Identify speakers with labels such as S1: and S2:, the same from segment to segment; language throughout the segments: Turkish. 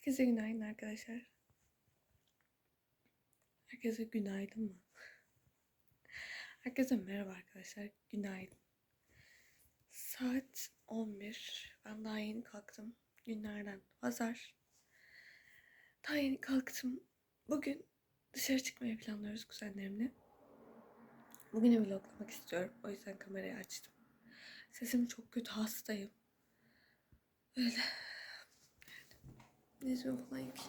S1: Herkese günaydın arkadaşlar. Herkese günaydın mı? Herkese merhaba arkadaşlar. Günaydın. Saat 11. Ben daha yeni kalktım. Günlerden pazar. Daha yeni kalktım. Bugün dışarı çıkmayı planlıyoruz kuzenlerimle. Bugünü vloglamak istiyorum. O yüzden kamerayı açtım. Sesim çok kötü. Hastayım. Öyle. Nezle falan ki.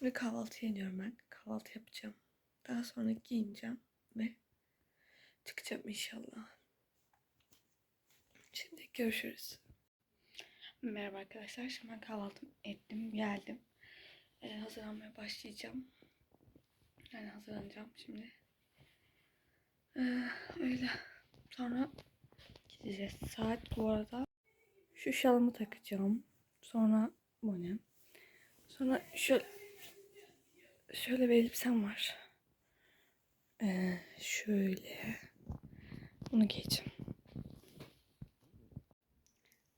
S1: Şimdi kahvaltıya iniyorum ben. Kahvaltı yapacağım. Daha sonra giyineceğim ve çıkacağım inşallah. Şimdi görüşürüz. Merhaba arkadaşlar. Şimdi ben kahvaltı ettim, geldim. Ee, hazırlanmaya başlayacağım. Yani hazırlanacağım şimdi. Ee, öyle. Sonra gideceğiz. Saat bu arada şu şalımı takacağım. Sonra bu ne? Sonra şöyle şöyle bir elbisem var. Ee, şöyle bunu giyeceğim.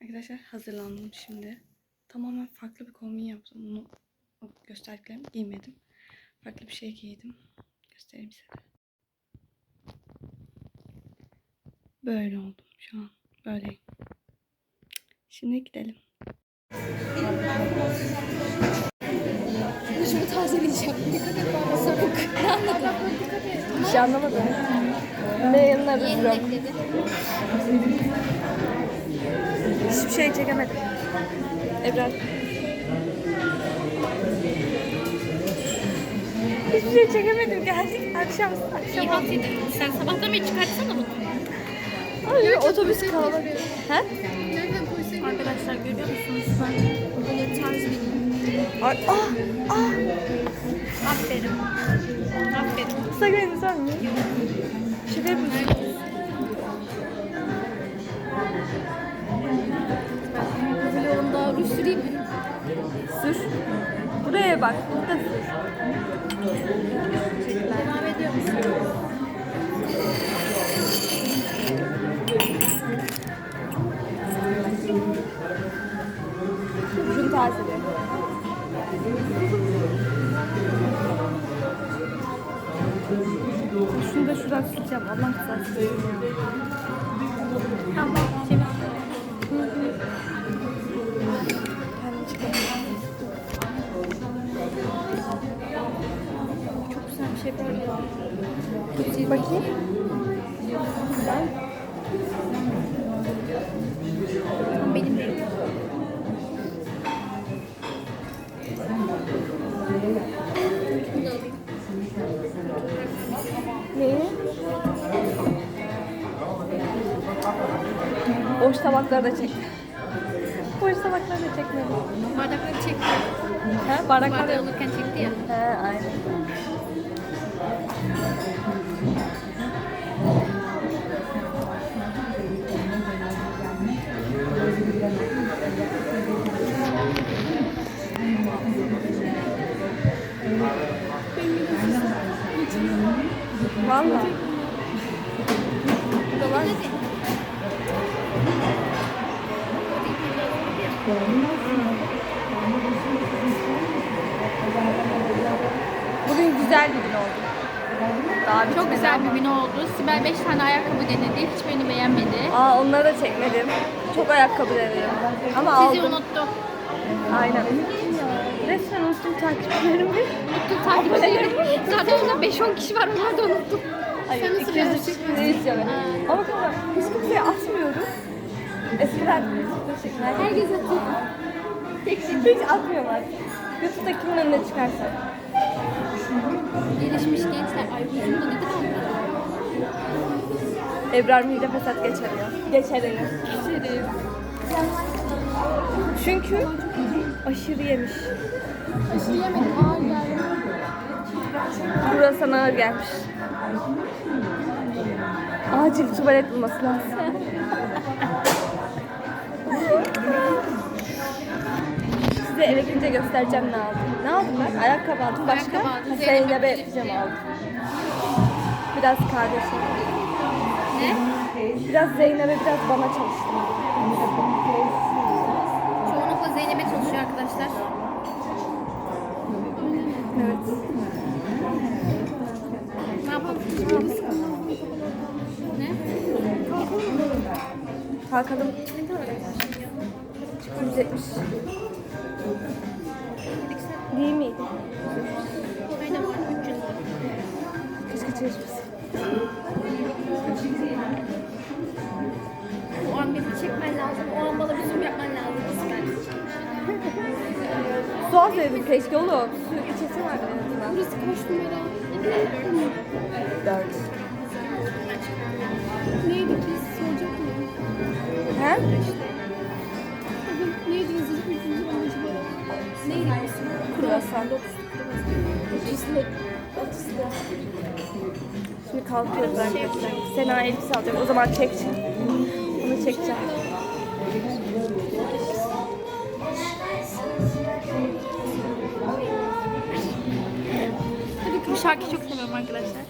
S1: Arkadaşlar hazırlandım şimdi. Tamamen farklı bir kombin yaptım. Bunu gösterdiklerimi giymedim. Farklı bir şey giydim. Göstereyim size. Böyle oldum şu an. Böyleyim. Şimdi gidelim.
S2: Tazeleyeceğim. Dikkat et bana sapık. Ne anladın?
S1: Bir şey anlamadım. Ne yanına
S2: Yeni ekledi.
S1: Hiçbir şey çekemedim. Ebrar. Hiçbir şey çekemedim. Geldik akşam akşam.
S2: İyi haklıydı. Sen sabahtan beri çıkartsana bunu.
S1: Ay, otobüs kalabalık. He?
S2: Arkadaşlar görüyor musunuz? Ben böyle tarz biriyim.
S1: Ay, ah, ah.
S2: Aferin. Aferin.
S1: Instagram'ınız var mı? Şaka yapıyorsun.
S2: Vlogum daha ruj süreyim mi?
S1: Sür. Buraya bak. Burada sür.
S2: Devam ediyor musun?
S1: Şunu tazele. Şunu da şuradan sileceğim. Allah için.
S2: Tamam. Çevir. Çok güzel bir şey böyle.
S1: Bakayım.
S2: Benim değil. Bunu
S1: tabakları da çek. Boş tabakları da çekmedim.
S2: Bardakları çekti.
S1: He, bardakları
S2: Bardağı alırken çekti ya.
S1: He, aynen. Bugün güzel bir gün oldu. Daha
S2: Çok güzel bir gün oldu. Sibel 5 tane ayakkabı denedi. Hiçbirini beğenmedi.
S1: Aa onları da çekmedim. Çok ayakkabı denedim. Ama
S2: Sizi
S1: aldım.
S2: unuttu.
S1: Aynen. Resmen unuttum takipçilerimi.
S2: Unuttu takipçileri. Zaten orada 5-10 kişi var. Onlar da unuttu.
S1: Hayır,
S2: Sen nasıl
S1: 200
S2: bilemezsin?
S1: ne istiyorum. Ama kanka hiç kimseye atmıyorum. Eskiden teşekkürler.
S2: Herkes atıyor.
S1: Tek hiç atmıyorum artık. YouTube'da kimin önüne çıkarsa.
S2: Gelişmiş gençler. Ay yüzümde ne kadar
S1: Ebrar mide fesat geçiriyor. Geçeriyor.
S2: Geçerim.
S1: Çünkü aşırı yemiş.
S2: Aşırı yemedim. Ağır geldi.
S1: Burası sana ağır gelmiş. Acil tuvalet bulması lazım. Size eve gidince göstereceğim ne aldım. Ne aldım ben? Ayakkabı aldım. Başka?
S2: Ayakkabı aldın.
S1: Zeynep'e pijama aldım. Biraz kardeşim.
S2: Ne?
S1: Biraz Zeynep'e biraz bana çalıştım.
S2: Çoğunlukla Zeynep'e çalışıyor arkadaşlar.
S1: Evet.
S2: Ne yapalım? Ne?
S1: Kalkalım. 170. Değil miydi?
S2: Aynen var. 300 lira.
S1: Keşke çalışmasın.
S2: O an beni çekmen lazım. O an bana bir zoom yapman lazım.
S1: Su alsaydım keşke oğlum. Su içesi vardı en azından.
S2: Burası kaç numara?
S1: Dört.
S2: Neydi biz soracak mıyım?
S1: He? Kruvasan.
S2: Otuzlu.
S1: Şimdi kalkıyoruz arkadaşlar. Sena elbise alacak. O zaman çekeceğim. Bunu çekeceğim.
S2: Bu şarkıyı çok seviyorum arkadaşlar.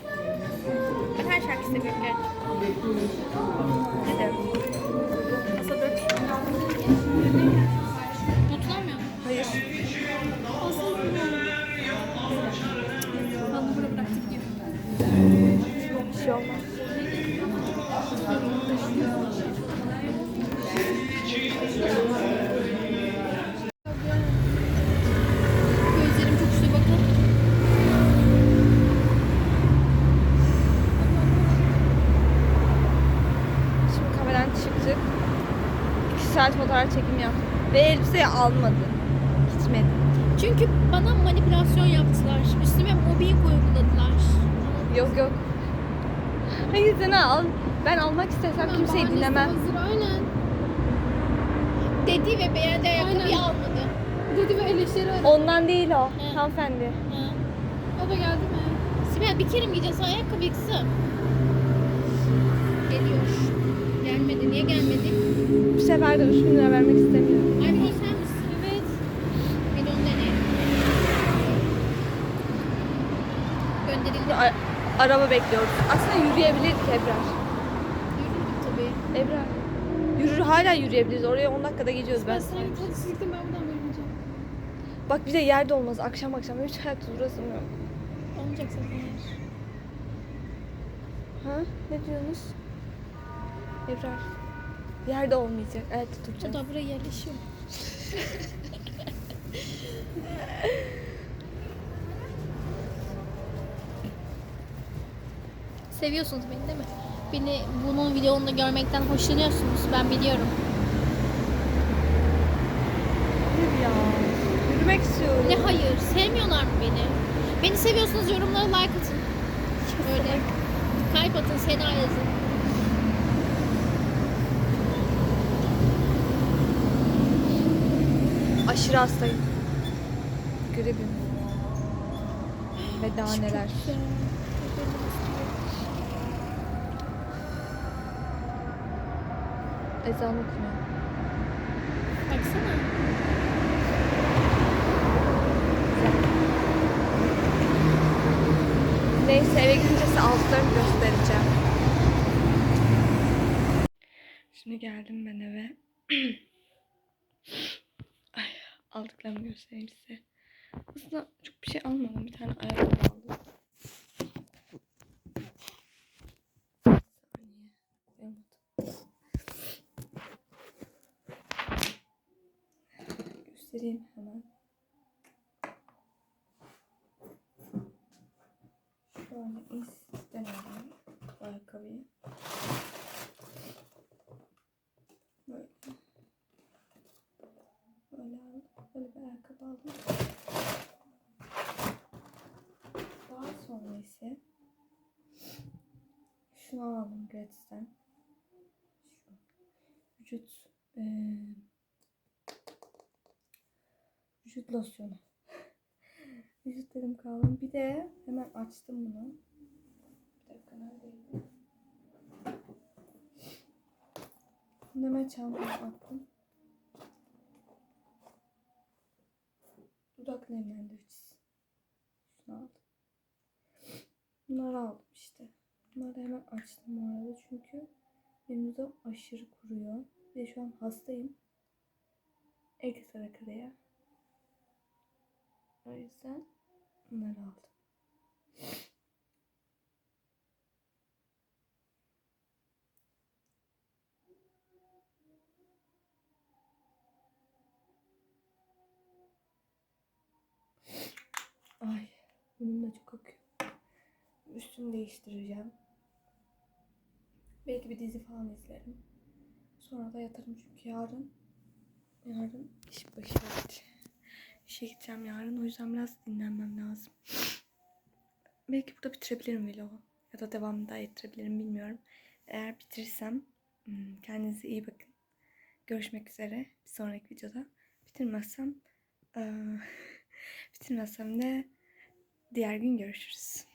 S2: Ben her şarkıyı seviyorum gerçekten.
S1: Hadi.
S2: Masa dört.
S1: Ve elbiseyi almadı. Gitmedi.
S2: Çünkü bana manipülasyon yaptılar. Üstüme mobbing uyguladılar.
S1: Yok yok. Hayır Sena al. Ben almak istesem kimseyi
S2: Bahanesi
S1: dinlemem.
S2: Hazır, aynen. Dedi ve beğendi ayakkabıyı almadı. Dedi ve eleştiri.
S1: Ondan değil o.
S2: He.
S1: Hanımefendi.
S2: Ha. O da geldi mi? Sibel bir kere mi giyeceğiz ayakkabı kızım? Geliyor. Gelmedi. Niye gelmedi?
S1: Bu sefer de 3000 lira vermek istemiyorum.
S2: Ay bir sen misin? Evet. Bir de onu deneyelim. Gönderildi.
S1: Araba bekliyoruz. Aslında yürüyebilirdik Ebrar.
S2: Yürüdük tabii.
S1: Ebrar. Yürür hala yürüyebiliriz. Oraya 10 dakikada gidiyoruz ben.
S2: Ben sana sizlikten ben buradan vermeyeceğim.
S1: Bak bize yerde olmaz. Akşam akşam hiç hayat burası mı yok?
S2: Olmayacak zaten yer.
S1: Ha? Ne diyorsunuz? Ebrar. Yerde olmayacak. Evet
S2: O
S1: tutacağız.
S2: da buraya yerleşiyor. Seviyorsunuz beni değil mi? Beni bunun videonda görmekten hoşlanıyorsunuz. Ben biliyorum.
S1: Hayır ya. Yürümek istiyorum.
S2: Ne hayır? Sevmiyorlar mı beni? Beni seviyorsunuz yorumlara like atın. Öyle. Kalp atın, Sena yazın.
S1: Aşırı hastayım. Gribim. Ve daha neler. Ezan okunuyor.
S2: Baksana.
S1: Neyse eve gidince size altlarımı göstereceğim. Şimdi geldim ben eve. Ay, aldıklarımı göstereyim size. Aslında çok bir şey almadım. Bir tane ayakkabı aldım. Göstereyim hemen. Şöyle bu ayakkabıyı. Böyle. Böyle aldım. Böyle bir ayakkabı aldım. Daha sonra ise şunu aldım gratisten. Şu. Vücut eee vücut losyonu. vücut dedim kaldım. Bir de hemen açtım bunu. Bir dakika neredeydi? Bunu hemen çantama attım. Dudak nemlendiricisi. Şunu aldım. Bunları aldım işte. Bunları hemen açtım bu arada çünkü benim dudağım aşırı kuruyor. Ve şu an hastayım. Ekstra kırıya. O yüzden bunları aldım. Ay, bunun da çok akıyor. Üstümü değiştireceğim. Belki bir dizi falan izlerim. Sonra da yatarım çünkü yarın yarın iş başı evet. İşe gideceğim yarın. O yüzden biraz dinlenmem lazım. Belki burada bitirebilirim vlogu. Ya da devam da ettirebilirim bilmiyorum. Eğer bitirirsem hmm, kendinize iyi bakın. Görüşmek üzere bir sonraki videoda. Bitirmezsem bitirmezsem de diğer gün görüşürüz.